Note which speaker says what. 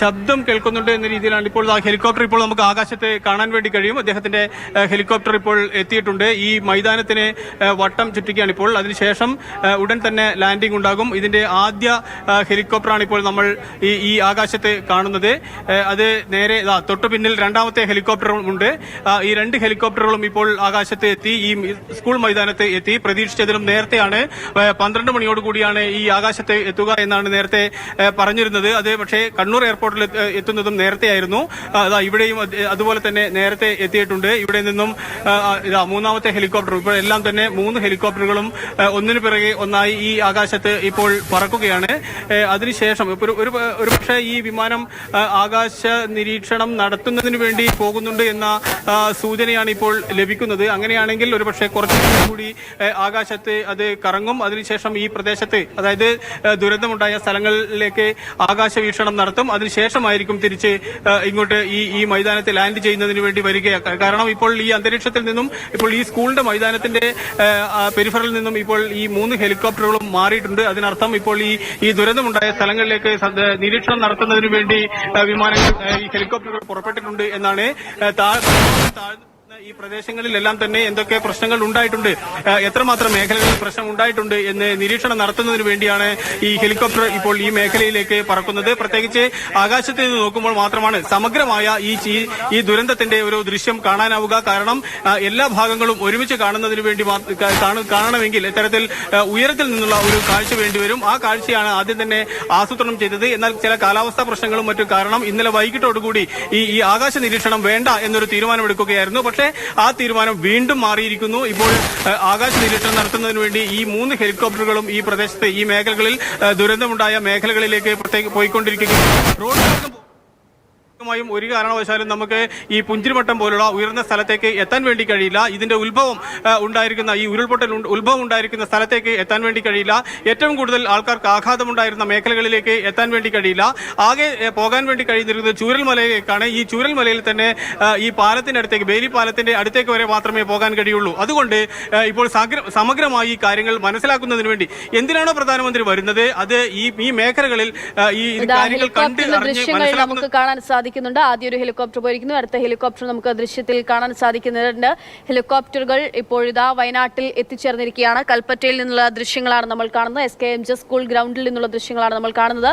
Speaker 1: ശബ്ദം കേൾക്കുന്നുണ്ട് എന്ന രീതിയിലാണ് ഇപ്പോൾ ഹെലികോപ്റ്റർ ഇപ്പോൾ നമുക്ക് ആകാശത്തെ കാണാൻ വേണ്ടി കഴിയും. അദ്ദേഹത്തിന്റെ ഹെലികോപ്റ്റർ ഇപ്പോൾ എത്തിയിട്ടുണ്ട്. ഈ മൈതാനത്തിന് വട്ടം ചുറ്റിക്കുകയാണ് ഇപ്പോൾ. അതിനുശേഷം ഉടൻ തന്നെ ലാൻഡിംഗ് ഉണ്ടാകും. ഇതിന്റെ ആദ്യ ഹെലികോപ്റ്ററാണ് ഇപ്പോൾ നമ്മൾ ഈ ഈ ആകാശത്ത് കാണുന്നത്. അത് നേരെ തൊട്ടു പിന്നിൽ രണ്ടാമത്തെ ഹെലികോപ്റ്ററും ഉണ്ട്. ഈ രണ്ട് ഹെലികോപ്റ്ററുകളും ഇപ്പോൾ ആകാശത്ത് എത്തി. ഈ സ്കൂൾ മൈതാനത്ത് എത്തി. പ്രതീക്ഷിച്ചതിലും നേരത്തെയാണ് പന്ത്രണ്ട് മണിയോടുകൂടിയാണ് ഈ ആകാശത്ത് എത്തുക എന്നാണ് നേരത്തെ പറഞ്ഞിരുന്നത്. അത് പക്ഷേ കണ്ണൂർ എയർപോർട്ടിൽ എത്തുന്നതും നേരത്തെയായിരുന്നു. അതാ ഇവിടെയും അതുപോലെ തന്നെ നേരത്തെ എത്തിയിട്ടുണ്ട്. ഇവിടെ നിന്നും ഇതാ മൂന്നാമത്തെ ഹെലികോപ്റ്റർ. ഇപ്പോൾ എല്ലാം തന്നെ മൂന്ന് ഹെലികോപ്റ്ററുകളും ഒന്നിനു പിറകെ ഒന്നായി ഈ ആകാശത്ത് ഇപ്പോൾ പറക്കുകയാണ്. അതിനുശേഷം ഒരു ഒരു പക്ഷേ ഈ വിമാനം ആകാശ നിരീക്ഷണം നടത്തുന്നതിന് വേണ്ടി പോകുന്നുണ്ട് എന്ന സൂചനയാണ് ഇപ്പോൾ ലഭിക്കുന്നത്. അങ്ങനെയാണെങ്കിൽ ഒരു പക്ഷേ കുറച്ചു നേരം കൂടി ആകാശത്ത് അത് കറങ്ങും. അതിനുശേഷം ഈ പ്രദേശത്ത് അതായത് ദുരന്തമുണ്ടായ സ്ഥലങ്ങളിലേക്ക് ആകാശ വീക്ഷണം നടത്തും. അതിനുശേഷമായിരിക്കും തിരിച്ച് ഇങ്ങോട്ട് ഈ ഈ മൈതാനത്ത് ലാൻഡ് ചെയ്യുന്നതിന് വേണ്ടി വരികയാണ് കാരണം ഇപ്പോൾ ഈ അന്തരീക്ഷത്തിൽ നിന്നും ഇപ്പോൾ ഈ സ്കൂളിന്റെ മൈതാനത്തിന്റെ പെരിഫറിൽ നിന്നും ഇപ്പോൾ ഈ മൂന്ന് ഹെലികോപ്റ്ററുകളും മാറിയിട്ടുണ്ട്. അതിനർത്ഥം ഇപ്പോൾ ഈ ഈ ദുരന്തമുണ്ടായ സ്ഥലങ്ങളിലേക്ക് നിരീക്ഷണം നടത്തുന്നതിന് വേണ്ടി വിമാനങ്ങൾ ഈ ഹെലികോപ്റ്ററുകൾ പുറപ്പെട്ടിട്ടുണ്ട് എന്നാണ് താഴ്ന്ന ഈ പ്രദേശങ്ങളിലെല്ലാം തന്നെ എന്തൊക്കെ പ്രശ്നങ്ങൾ ഉണ്ടായിട്ടുണ്ട്? എത്രമാത്രം മേഖലകളിൽ പ്രശ്നം ഉണ്ടായിട്ടുണ്ട് എന്ന് നിരീക്ഷണം നടത്തുന്നതിന് വേണ്ടിയാണ് ഈ ഹെലികോപ്റ്റർ ഇപ്പോൾ ഈ മേഖലയിലേക്ക് പറക്കുന്നത്. പ്രത്യേകിച്ച് ആകാശത്തിൽ നിന്ന് നോക്കുമ്പോൾ മാത്രമാണ് സമഗ്രമായ ഈ ഈ ദുരന്തത്തിന്റെ ഒരു ദൃശ്യം കാണാനാവുക. കാരണം എല്ലാ ഭാഗങ്ങളും ഒരുമിച്ച് കാണുന്നതിന് വേണ്ടി കാണണമെങ്കിൽ ഇത്തരത്തിൽ ഉയരത്തിൽ നിന്നുള്ള ഒരു കാഴ്ച വേണ്ടിവരും ആ കാഴ്ചയാണ് ആദ്യം തന്നെ ആസൂത്രണം ചെയ്തത്. എന്നാൽ ചില കാലാവസ്ഥാ പ്രശ്നങ്ങളും മറ്റു കാരണം ഇന്നലെ വൈകിട്ടോടുകൂടി ഈ ഈ ആകാശ നിരീക്ഷണം വേണ്ട എന്നൊരു തീരുമാനമെടുക്കുകയായിരുന്നു. പക്ഷേ ആ തീരുമാനം വീണ്ടും മാറിയിരിക്കുന്നു. ഇപ്പോൾ ആകാശ നിരീക്ഷണം നടത്തുന്നതിന് വേണ്ടി ഈ മൂന്ന് ഹെലികോപ്റ്ററുകളും ഈ പ്രദേശത്ത് ഈ മേഖലകളിൽ ദുരന്തമുണ്ടായ മേഖലകളിലേക്ക് പ്രത്യേക പോയിക്കൊണ്ടിരിക്കുകയും റോഡ് മാർഗം ും ഒരു കാരണവശാലും നമുക്ക് ഈ പുഞ്ചിരിമട്ടം പോലുള്ള ഉയർന്ന സ്ഥലത്തേക്ക് എത്താൻ വേണ്ടി കഴിയില്ല. ഇതിന്റെ ഉത്ഭവം ഉണ്ടായിരിക്കുന്ന ഈ ഉരുൾപൊട്ടൽ ഉത്ഭവം ഉണ്ടായിരിക്കുന്ന സ്ഥലത്തേക്ക് എത്താൻ വേണ്ടി കഴിയില്ല. ഏറ്റവും കൂടുതൽ ആൾക്കാർക്ക് ആഘാതമുണ്ടായിരുന്ന മേഖലകളിലേക്ക് എത്താൻ വേണ്ടി കഴിയില്ല. ആകെ പോകാൻ വേണ്ടി കഴിയുന്നിരിക്കുന്നത് ചൂരൽമലയിലേക്കാണ്. ഈ ചൂരൽമലയിൽ തന്നെ ഈ പാലത്തിന്റെ അടുത്തേക്ക് ബേലി പാലത്തിന്റെ അടുത്തേക്ക് വരെ മാത്രമേ പോകാൻ കഴിയുള്ളൂ. അതുകൊണ്ട് ഇപ്പോൾ സമഗ്രമായി കാര്യങ്ങൾ മനസ്സിലാക്കുന്നതിന് വേണ്ടി എന്തിനാണോ പ്രധാനമന്ത്രി വരുന്നത്? അത് ഈ ഈ മേഖലകളിൽ ഈ കാര്യങ്ങൾ കണ്ട് അറിഞ്ഞ്
Speaker 2: ദൃശ്യങ്ങൾ നമുക്ക് കാണാൻ സാധിക്കുന്നുണ്ട് ആദ്യം ഒരു ഹെലികോപ്റ്റർ പോയിരിക്കുന്നു. അടുത്ത ഹെലികോപ്റ്റർ നമുക്ക് ദൃശ്യത്തിൽ കാണാൻ സാധിക്കുന്നുണ്ട് ഹെലികോപ്റ്ററുകൾ ഇപ്പോഴിതാ വയനാട്ടിൽ എത്തിച്ചേർന്നിരിക്കുകയാണ്. കൽപ്പറ്റയിൽ നിന്നുള്ള ദൃശ്യങ്ങളാണ് നമ്മൾ കാണുന്നത്. S K M J school ഗ്രൗണ്ടിൽ നിന്നുള്ള ദൃശ്യങ്ങളാണ് നമ്മൾ കാണുന്നത്.